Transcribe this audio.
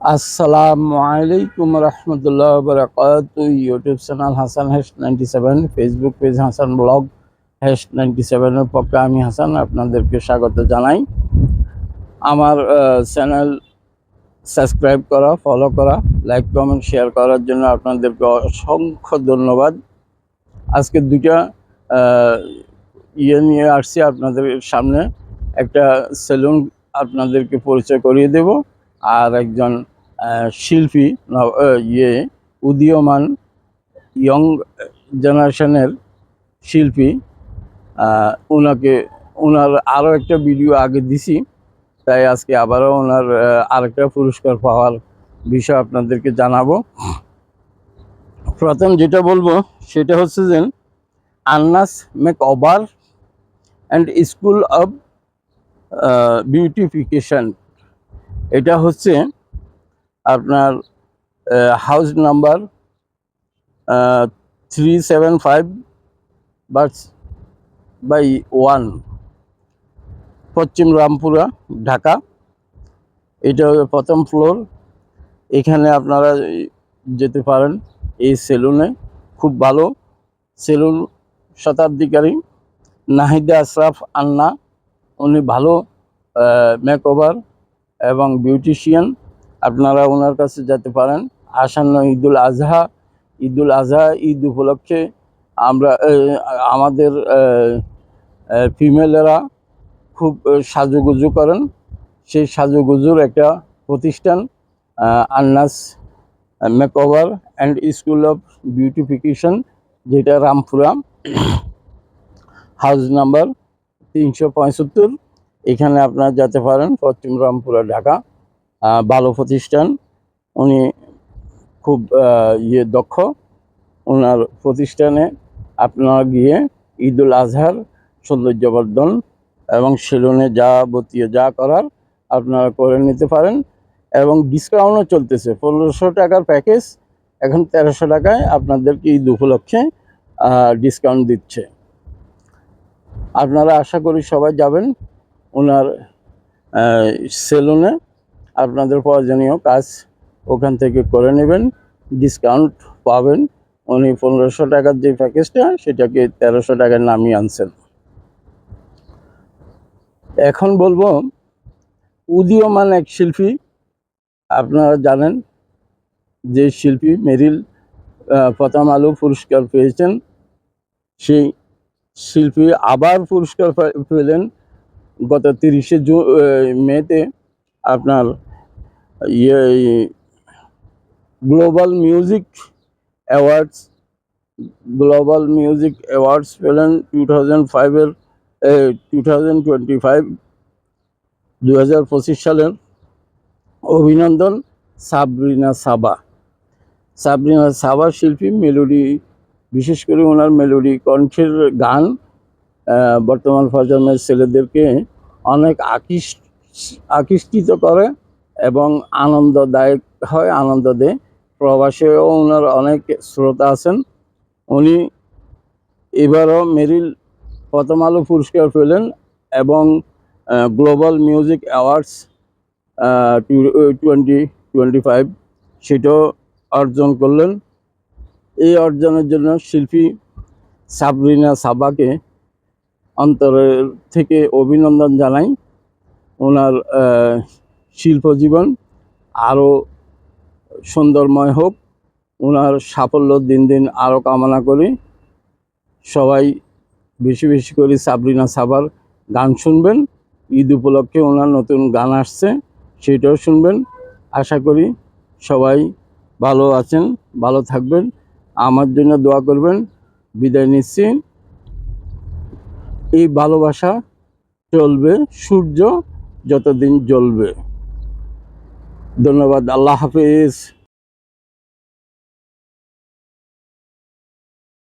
আসসালামু আলাইকুম রহমতুল্লাহ বরকাত। YouTube channel Hasan hash ninety seven Facebook page Hasan blog hash ninety সেভেনের পক্ষে আমি হাসান আপনাদেরকে স্বাগত জানাই। আমার চ্যানেল সাবস্ক্রাইব করা ফলো করা লাইক কমেন্ট শেয়ার করার জন্য আপনাদেরকে অসংখ্য ধন্যবাদ। আজকে দুইটা ইয়ে নিয়ে আসছি আপনাদের সামনে। একটা সেলুন আপনাদেরকে পরিচয় করিয়ে দেব। আর একজন শিল্পী ইয়ে উদীয়মান ইয়ং জেনারেশনের শিল্পী। ওনাকে ওনার আরও একটা ভিডিও আগে দিছি, তাই আজকে আবারও ওনার আরেকটা পুরস্কার পাওয়ার বিষয় আপনাদেরকে জানাব। প্রথম যেটা বলব, সেটা হচ্ছে যে Anna's makeover and school of beautification এটা হচ্ছে আপনার house number three seven five by one পশ্চিম রামপুরা ঢাকা। এটা প্রথম ফ্লোর এখানে আপনারা যেতে পারেন এই সেলুনে খুব ভালো সেলুন শতাব্দীকারী। নাহিদা আশরাফ আন্না, উনি ভালো মেকওভার এবং বিউটিশিয়ান আপনারা ওনার কাছে যেতে পারেন। আসন্ন ঈদুল আজহা ঈদুল আজহা ঈদ উপলক্ষে আমরা আমাদের ফিমেলেরা খুব সাজুগুজু করেন। সেই সাজুগুজুর একটা প্রতিষ্ঠান Anna's makeover and school of beautification, যেটা রামপুরা। হাউস নাম্বার তিনশো পঁয়সত্তর। এখানে আপনারা যেতে পারেন পশ্চিম রামপুরা, ঢাকা ভালো প্রতিষ্ঠান। উনি খুব ইয়ে দক্ষ। ওনার প্রতিষ্ঠানে আপনারা গিয়ে ঈদুল আজহার সৌন্দর্যবর্ধন এবং সেলুনে যাবতীয় যা করার আপনারা করে নিতে পারেন। এবং ডিসকাউন্টও চলতেছে। পনেরোশো টাকার প্যাকেজ, এখন তেরোশো টাকায় আপনাদেরকে ঈদ উপলক্ষে ডিসকাউন্ট দিচ্ছে। আপনারা আশা করি সবাই যাবেন। ওনার সেলুনে আপনাদের প্রয়োজনীয় কাজ ওখান থেকে করে নেবেন ডিসকাউন্ট পাবেন। উনি পনেরোশো টাকার যে প্যাকেজটা সেটাকে তেরোশো টাকায় নামিয়ে আনছেন। এখন বলব, উদীয়মান এক শিল্পী, আপনারা জানেন যে শিল্পী মেরিল প্রথম আলো পুরস্কার পেয়েছেন। সেই শিল্পী আবার পুরস্কার পেলেন। গত তিরিশে জু মেতে আপনার ইয়ে global music awards global music awards পেলেন টু থাউজেন্ড ফাইভের টু থাউজেন্ড টোয়েন্টি ফাইভ দু হাজার পঁচিশ সালের অভিনন্দন সাবরিনা সাবা সাবরিনা সাবা শিল্পী মেলোডি বিশেষ করে ওনার মেলোডি কণ্ঠের গান বর্তমান প্রজন্মের ছেলেদেরকে অনেক আকৃষ্ট আকৃষ্টিত করে এবং আনন্দদায়ক হয়, আনন্দ দেয়। প্রবাসেও ওনার অনেক শ্রোতা আছেন। উনি এবারও মেরিল প্রথম আলো পুরস্কার পেলেন এবং global music awards twenty twenty five সেটাও অর্জন করলেন। এই অর্জনের জন্য শিল্পী সাবরিনা সাবাকে অন্তরের থেকে অভিনন্দন জানাই ওনার আহ, শিল্পজীবন আরও সুন্দরময় হোক। ওনার সাফল্য দিন দিন আরও কামনা করি। সবাই বেশি বেশি করে সাবরিনা সাবার গান শুনবেন। ঈদ উপলক্ষে ওনার নতুন গান আসছে সেটাও শুনবেন। আশা করি সবাই ভালো আছেন ভালো থাকবেন। আমার জন্য দোয়া করবেন। বিদায় নিচ্ছি। এই ভালোবাসা চলবে সূর্য যতদিন জ্বলবে। ধন্যবাদ আল্লাহ হাফিজ।